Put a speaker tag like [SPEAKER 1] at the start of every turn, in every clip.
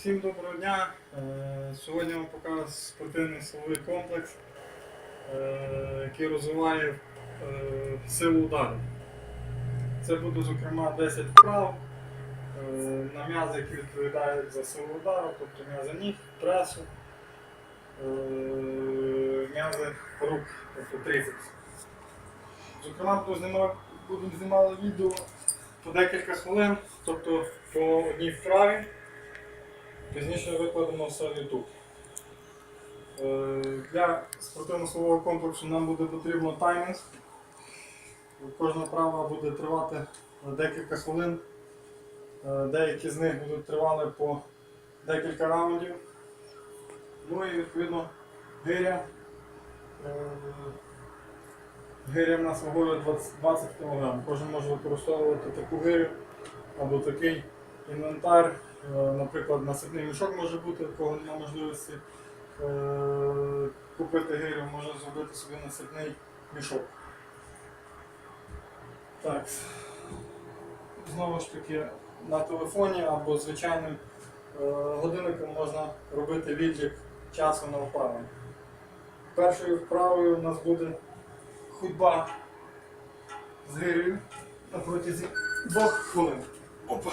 [SPEAKER 1] Всім доброго дня. Е, Сьогодні вам покажу спортивний силовий комплекс, е, який розвиває е, силу удару. Це буде, зокрема, 10 вправ на м'язи, які відповідають за силу удару, тобто м'язи ніг, пресу, м'язи рук, тобто трицепс. Зокрема, знімати, знімати відео по декілька хвилин, тобто по одній вправі. Пізніше викладемо все в YouTube. Е, Для спортивно-силового комплексу нам буде потрібно таймінг. Кожна вправа буде тривати декілька хвилин. Е, Деякі з них будуть тривали по декілька раундів. Ну і відповідно гиря. Е, Гиря в нас вагою 20, 20 кг. Кожен може використовувати таку гирю або такий інвентар. Е, Наприклад, насипний мішок може бути, у кого немає можливості е, купити гирю, можна зробити собі насипний мішок. Так. Знову ж таки, на телефоні або звичайним е, годинником можна робити відлік часу на вправу. Першою вправою у нас буде ходьба з гирею на двох хвилин. Опа!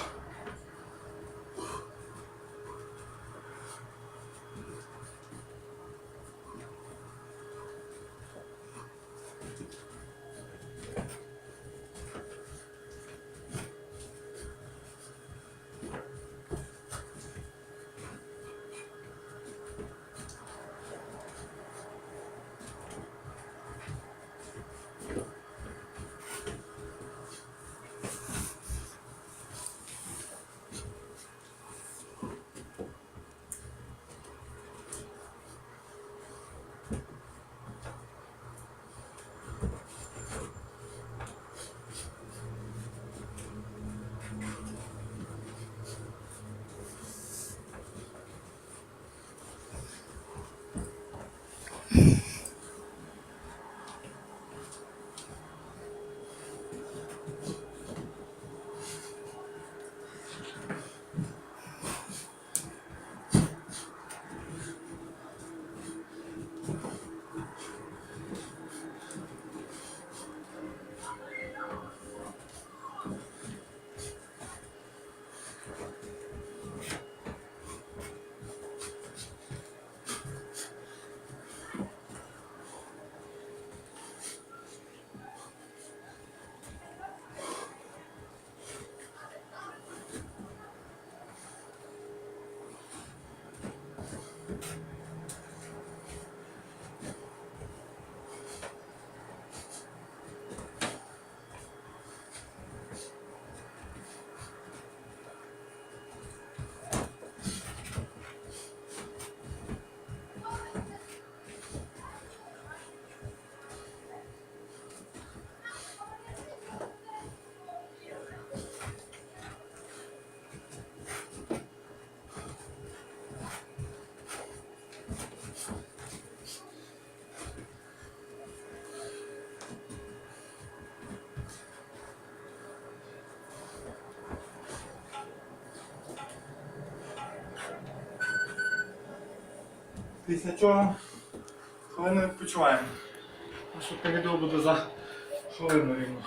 [SPEAKER 1] Після чого хвилину відпочиваємо. Наше відео буде за хвилину рівно.